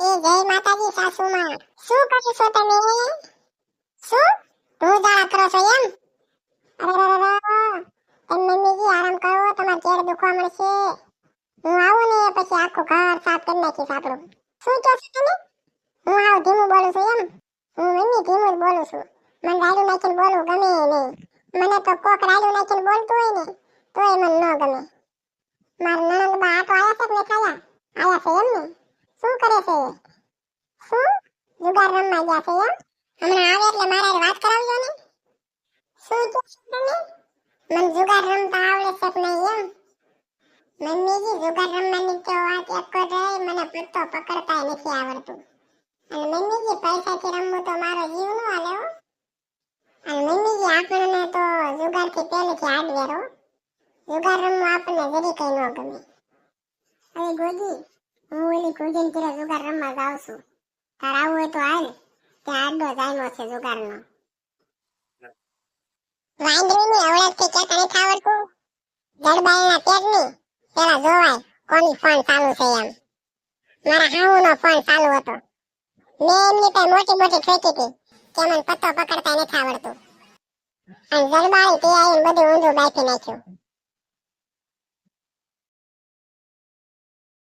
એ જય માતાજી સાસુમાં. શું કરો છો તમે? શું? ધૂળધાળા કરો છો એમ? અરે તમે મમ્મીજી, આરામ કરો, તમારે ચેર દુખવા મળશે. હું આવું ને પછી આખું ઘર સાફ કરી નાખીશ આપણું. શું કહો છો તમે? હું આવું ધીમું બોલું છું એમ? હું મમ્મી ધીમું જ બોલું છું. મને રાયડું નાખીને બોલવું ગમે નહીં. મને તો કોક રાયડું નાખીને બોલતું હોય ને, તોય મને ન ગમે મારા નણંદ બા આટો આયા છે કે નથી આયા આયા છે એમ ને શું કરે છે શું જુગાર રમવા ગયા છે એમ? હમણાં આવે એટલે મારે વાત કરાવજો ને શું કહો તમે? મને જુગાર રમતા આવડે છે કે નહીં એમ? મમ્મીજી જુગાર રમવાની તો વાત એક રહી મને પત્તો પકડતા નથી આવડતું. અને મમ્મીજી પૈસાથી રમવું તો મારો જીવ નો હાલે અને મમ્મીજી આપણને તો જુગારથી પહેલેથી હાર્ડવેર હો. જુગાર રમવું આપણને જરી કઈ ન ગમે. હવે ગોજી, હું ઓલી કુજીન ઘરે જુગાર રમવા જાઉં છું. તાર આવું હોય તો હાલ. ત્યાં આડો જાયમો છે જુગારનો. વાંદરીની અવળેજથી ક્યાંક નથી આવડતું જડબાઈના પેટની. પેલા જોવાય, કોની ફોન ચાલુ છે એમ. મારા હાઉનો ફોન ચાલુ હતો. મેં એમની પાસે મોટી મોટી ઠોકી હતી. કે મને પત્તો પકડતા નથી આવડતું. અને જડબાઈ તે આવીને બધું ઊંધું બાફી નાખ્યું.